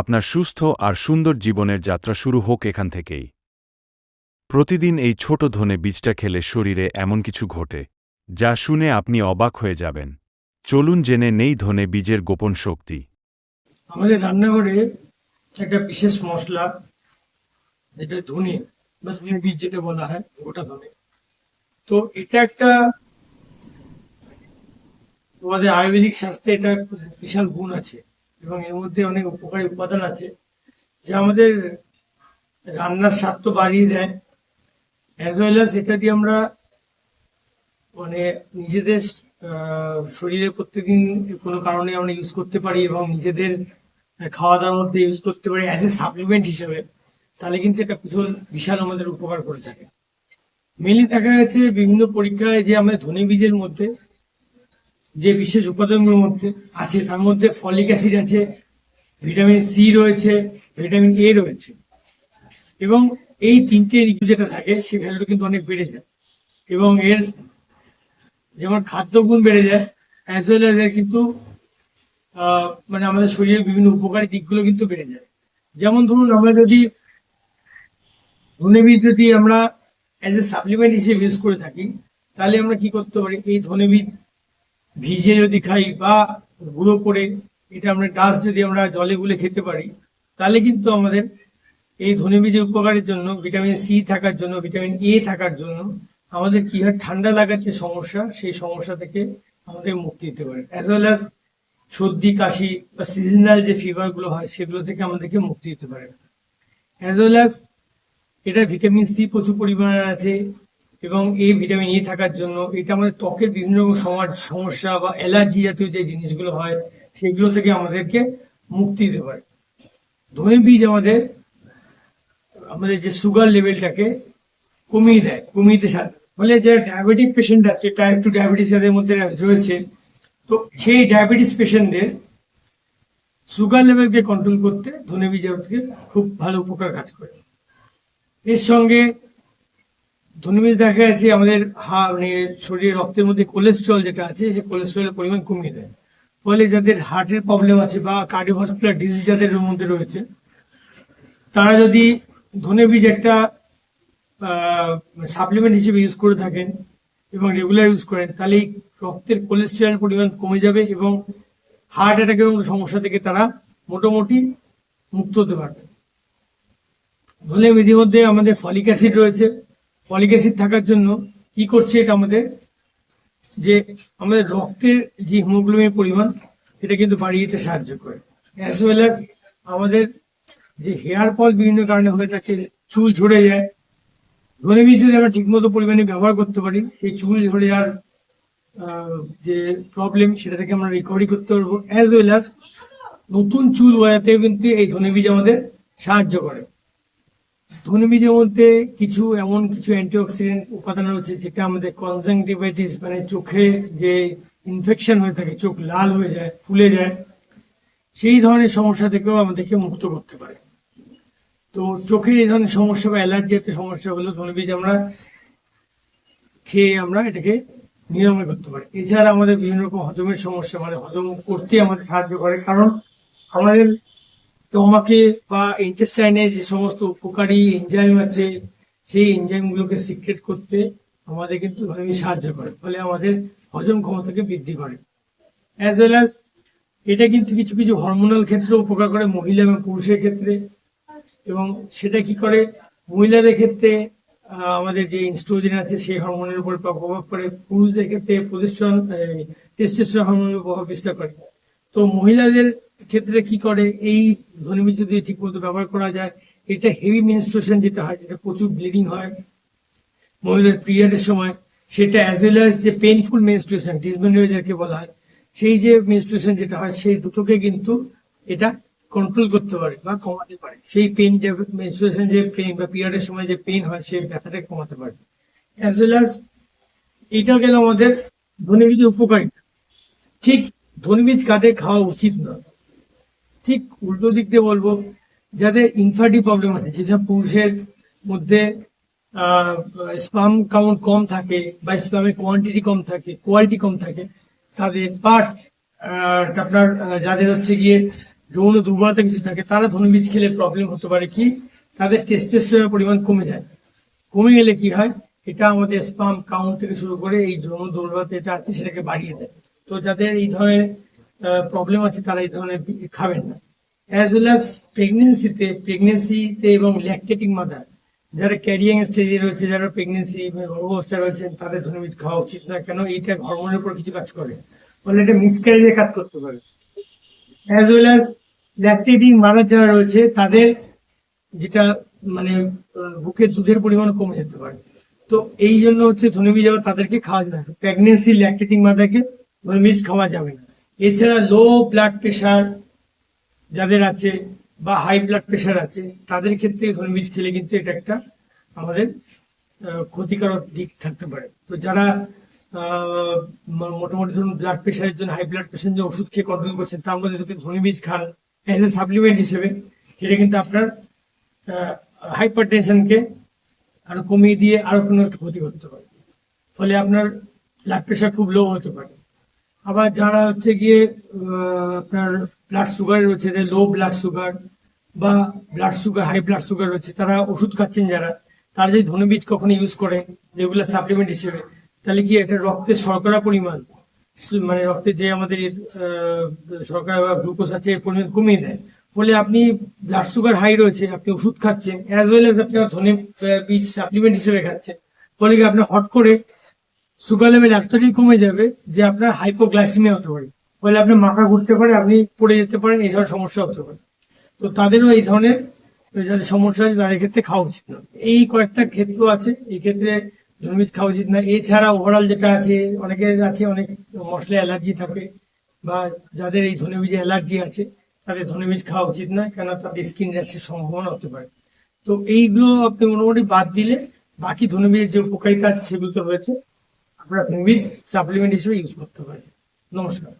আপনার সুস্থ আর সুন্দর জীবনের যাত্রা শুরু হোক এখান থেকেই। প্রতিদিন এই ছোট ধনে বীজটা খেলে শরীরে এমন কিছু ঘটে, যা শুনে আপনি অবাক হয়ে যাবেন। চলুন জেনে নেই ধনে বীজের গোপন শক্তি। আমাদের রান্নাঘরে একটা বিশেষ মশলা, যেটা ধনে, বা ধনে বীজ যেটা বলা হয়, গোটা ধনে। তো এটা একটা আমাদের আয়ুর্বেদিক শাস্ত্রে এটা বিশাল গুণ আছে। এবং এর মধ্যে অনেক উপকারী উপাদান আছে, যা আমাদের রান্নার স্বাদ তো বাড়িয়ে দেয়। অ্যাজ ওয়েল অ্যাজ এটা দিয়ে আমরা মানে নিজেদের শরীরে প্রত্যেকদিন কোনো কারণে আমরা ইউজ করতে পারি এবং নিজেদের খাওয়া দাওয়ার মধ্যে ইউজ করতে পারি অ্যাজ এ সাপ্লিমেন্ট হিসেবে, তাহলে কিন্তু এটা বিশাল বিশাল আমাদের উপকার করে থাকে। মেনলি দেখা গেছে বিভিন্ন পরীক্ষায় যে আমাদের ধনে বীজের মধ্যে যে বিশেষ উপাদানগুলোর মধ্যে আছে, তার মধ্যে ফলিক অ্যাসিড আছে, ভিটামিন সি রয়েছে, ভিটামিন এ রয়েছে। এবং এই তিনটে যেটা থাকে সেই ভ্যালুটা কিন্তু অনেক বেড়ে যায়। এবং এর যেমন খাদ্য গুণ বেড়ে যায় অ্যাজ ওয়েল এর কিন্তু মানে আমাদের শরীরের বিভিন্ন উপকারী দিকগুলো কিন্তু বেড়ে যায়। যেমন ধরুন, আমরা যদি ধনে বীজ যদি আমরা অ্যাজ এ সাপ্লিমেন্ট হিসেবে ইউজ করে থাকি, তাহলে আমরা কি করতে পারি? এই ধনে বীজ ভিজে যদি খাই বা গুঁড়ো করে, এটা আমরা ডাস্ট যদি আমরা জলে গুলে খেতে পারি, তাহলে কিন্তু আমাদের এই ধনে বীজের উপকারের জন্য, ভিটামিন সি থাকার জন্য, ভিটামিন এ থাকার জন্য আমাদের কি হয়, ঠান্ডা লাগার যে সমস্যা, সেই সমস্যা থেকে আমাদের মুক্তি দিতে পারে। অ্যাজ ওয়েল অ্যাজ সর্দি, কাশি বা সিজনাল যে ফিভারগুলো হয়, সেগুলো থেকে আমাদেরকে মুক্তি দিতে পারে। অ্যাজ ওয়েল অ্যাজ এটা ভিটামিন সি প্রচুর পরিমাণে আছে এবং এই ভিটামিন ই থাকার জন্য এটা আমাদের ত্বকের বিভিন্ন রকম সমাজ সমস্যা বা অ্যালার্জি জাতীয় যে জিনিসগুলো হয় সেগুলো থেকে আমাদেরকে মুক্তি দিতে পারে। ধনে বীজ আমাদের আমাদের যে সুগার লেভেলটাকে কমিয়ে দেয়, কমিয়ে দিতে ফলে যে ডায়াবেটিক পেশেন্ট আছে টাইপ টু ডায়াবেটিস যাদের মধ্যে রয়েছে, তো সেই ডায়াবেটিস পেশেন্টদের সুগার লেভেলকে কন্ট্রোল করতে ধনে বীজ থেকে খুব ভালো উপকার কাজ করে। এর সঙ্গে ধনুবীজ দেখা যাচ্ছে আমাদের হা মানে শরীরে রক্তের মধ্যে কোলেস্ট্রল যেটা আছে, সেই কোলেস্ট্রলের পরিমাণ কমিয়ে দেয়। ফলে যাদের হার্টের প্রবলেম আছে বা কার্ডিওভাস্কুলার ডিজিজ যাদের মধ্যে রয়েছে, তারা যদি ধনে বীজ একটা সাপ্লিমেন্ট হিসেবে ইউজ করে থাকেন এবং রেগুলার ইউজ করেন, তাহলে এই রক্তের কোলেস্ট্রল পরিমাণ কমে যাবে এবং হার্ট অ্যাটাকের মতো সমস্যা থেকে তারা মোটামুটি মুক্ত হতে পারবে। ধনে বীজের মধ্যে আমাদের ফলিক অ্যাসিড রয়েছে। ফলিক অ্যাসিড থাকার জন্য কি করছে এটা আমাদের? যে আমাদের রক্তের যে হিমোগ্লোবিনের পরিমাণ, সেটা কিন্তু বাড়িয়ে দিতে সাহায্য করে। অ্যাজ ওয়েল অ্যাজ আমাদের যে হেয়ার ফল বিভিন্ন কারণে হয়ে থাকে, চুল ঝরে যায়। ধনে বীজ যদি আমরা ঠিকমতো পরিমাণে ব্যবহার করতে পারি, সেই চুল ঝরে যাওয়ার যে প্রবলেম সেটা থেকে আমরা রিকভারি করতে পারব। অ্যাজ ওয়েল অ্যাজ নতুন চুল গজাতে কিন্তু এই ধনে বীজ আমাদের সাহায্য করে। ধনে বীজের মধ্যে কিছু এমন কিছু অ্যান্টিঅক্সিডেন্ট উপাদান রয়েছে যেটা আমাদের কনজাংটিভাইটিস মানে চোখে যে ইনফেকশন হয়ে থাকে, চোখ লাল হয়ে যায়, ফুলে যায়, সেই ধরনের সমস্যা থেকেও আমাদেরকে মুক্ত করতে পারে। তো চোখের এই ধরনের সমস্যা বা অ্যালার্জি একটা সমস্যা হলো ধনে বীজ আমরা খেয়ে আমরা এটাকে নিরাময় করতে পারি। এছাড়া আমাদের বিভিন্ন রকম হজমের সমস্যা মানে হজম করতে আমাদের সাহায্য করে, কারণ আমাদের স্টোমাকে বা ইন্টেস্টাইনে যে সমস্ত উপকারী এনজাইম আছে, সেই এনজাইম গুলোকে সিক্রেট করতে আমাদের কিন্তু সাহায্য করে, ফলে আমাদের হজম ক্ষমতাকে বৃদ্ধি করে। অ্যাজ ওয়েল অ্যাজ এটা কিন্তু কিছু কিছু হরমোনাল ক্ষেত্রে উপকার করে মহিলা এবং পুরুষের ক্ষেত্রে। এবং সেটা কি করে? মহিলাদের ক্ষেত্রে আমাদের যে ইনস্ট্রোজেন আছে, সেই হরমোনের উপর প্রভাব করে পুরুষদের ক্ষেত্রে প্রতিষ্ঠান টেস্টোস্টেরন হরমোনের প্রভাব বিস্তার করে তো মহিলাদের ক্ষেত্রে কি করে? এই ধর্মী যদি ঠিকমতো ব্যবহার করা যায়। এটা হেভি মেনস্ট্রুয়েশন যেটা হয়, যেটা প্রচুর ব্লিডিং হয় মহিলার পিরিয়ডের সময়, সেটা অ্যাজ ওয়েল অ্যাজ যে পেইনফুল মেনস্ট্রুয়েশন ডিসমেনোরিয়া যাকে বলা হয়, সেই যে মেনস্ট্রুয়েশন যেটা হয়, সেই দুটোকে কিন্তু এটা কন্ট্রোল করতে পারে বা কমাতে পারে। সেই পেন যে মেনস্ট্রুয়েশন যে পেন বা পিরিয়ডের সময় যে পেন হয়, সেই ব্যথাটা কমাতে পারে। অ্যাজ ওয়েল অ্যাজ এটা গেল আমাদের ধনীবীজের উপকারিতা। ঠিক ধনীবীজ কাদের খাওয়া উচিত নয়। ঠিক উল্টো দিক দিয়ে বলব যাদের ইনফার্টি প্রবলেম আছে, যেটা পুরুষের মধ্যে স্পাম কাউন্ট কম থাকে বা স্পামের কোয়ান্টিটি কম থাকে কোয়ালিটি কম থাকে, তাদের পার্ট আপনার, যাদের হচ্ছে গিয়ে যৌন দুর্বলতা কিছু থাকে, তারা ধনু বীজ খেলে প্রবলেম হতে পারে কি, তাদের টেস্টেস্টোরের পরিমাণ কমে যায়। কমে গেলে কি হয়, এটা আমাদের স্পাম কাউন্ট থেকে শুরু করে এই যৌন দুর্বলতা এটা আছে, সেটাকে বাড়িয়ে দেয়। তো যাদের এই ধরনের প্রবলেম আছে, তারা এই ধরনের খাবেন না। অ্যাজ ওয়েল অ্যাজ প্রেগনেন্সিতে প্রেগনেন্সিতে এবং ল্যাকটেটিং মাদার যারা ক্যারিয়াং স্টেজে রয়েছে, যারা প্রেগনেন্সি অবস্থায় রয়েছেন তাদের ধনু বীজ খাওয়া উচিত না, কেন এইটা হরমোনের উপর কিছু কাজ করে। ফলে এটা মিসক্যারেজে কাজ করতে পারে। As well as lactating mother যারা রয়েছে, তাদের যেটা মানে বুকের দুধের পরিমাণ কমে যেতে পারে। তো এই জন্য হচ্ছে ধনুবীজ আবার তাদেরকে খাওয়া যাবে প্রেগনেন্সি ল্যাকটেটিং মাদারকে ধনুবীজ খাওয়া যাবে না। এছাড়া লো ব্লাড প্রেশার যাদের আছে বা হাই ব্লাড প্রেশার আছে, তাদের ক্ষেত্রে ধনুবীজ খেলে কিন্তু এটা একটা আমাদের ক্ষতিকারক দিক থাকতে পারে। তো যারা মোটামুটি ধরুন ব্লাড প্রেশারের জন্য হাই ব্লাড প্রেশারের জন্য ওষুধ খেয়ে কন্ট্রোল করছেন তার মধ্যে যদি ধনুবীজ খান অ্যাজ এ সাপ্লিমেন্ট হিসেবে, সেটা কিন্তু আপনার হাইপার টেনশনকে আরও কমিয়ে দিয়ে আরও কোনো একটা ক্ষতি করতে পারে। ফলে আপনার ব্লাড প্রেশার খুব লো হতে পারে। আবার যারা হচ্ছে গিয়ে আপনার ব্লাড সুগার রয়েছে লো ব্লাড সুগার বা blood sugar high blood sugar রয়েছে, তারা ওষুধ খাচ্ছেন যারা, তারা যদি ধনে বীজ কখনো ইউজ করেন রেগুলার সাপ্লিমেন্ট হিসেবে, তাহলে কি এটা রক্তের শর্করা পরিমাণ মানে রক্তে যে আমাদের শর্করা বা গ্লুকোজ আছে, এর পরিমাণ কমিয়ে দেয়। ফলে আপনি ব্লাড সুগার হাই রয়েছে, আপনি ওষুধ খাচ্ছেন অ্যাজ ওয়েল এজ আপনি ধনে বীজ সাপ্লিমেন্ট হিসেবে খাচ্ছেন। ফলে কি আপনার হট করে সুগার লেভেল এতটাই কমে যাবে যে আপনার হাইপোগ্লাইসিমিয়া হতে পারে। ফলে আপনার মাথা ঘুরতে পারে, আপনি পড়ে যেতে পারেন, এই ধরনের সমস্যা হতে পারে। তো তাদেরও এই ধরনের যাদের সমস্যা আছে, তাদের ক্ষেত্রে খাওয়া উচিত না। এই কয়েকটা ক্ষেত্র আছে, এই ক্ষেত্রে ধনুবীজ খাওয়া উচিত না। এছাড়া ওভারঅল যেটা আছে অনেকের আছে অনেক মশলা অ্যালার্জি থাকে, বা যাদের এই ধনুবীজে অ্যালার্জি আছে, তাদের ধনুবীজ খাওয়া উচিত না কেন তাদের স্কিন র্যাশের সম্ভাবনা হতে পারে। তো এইগুলো আপনি মোটামুটি বাদ দিলে বাকি ধনুবীজের যে উপকারিতা আছে, সেগুলো তো রয়েছে। আপনারা মুভির সাপ্লিমেন্ট হিসেবে ইউজ করতে পারি। নমস্কার।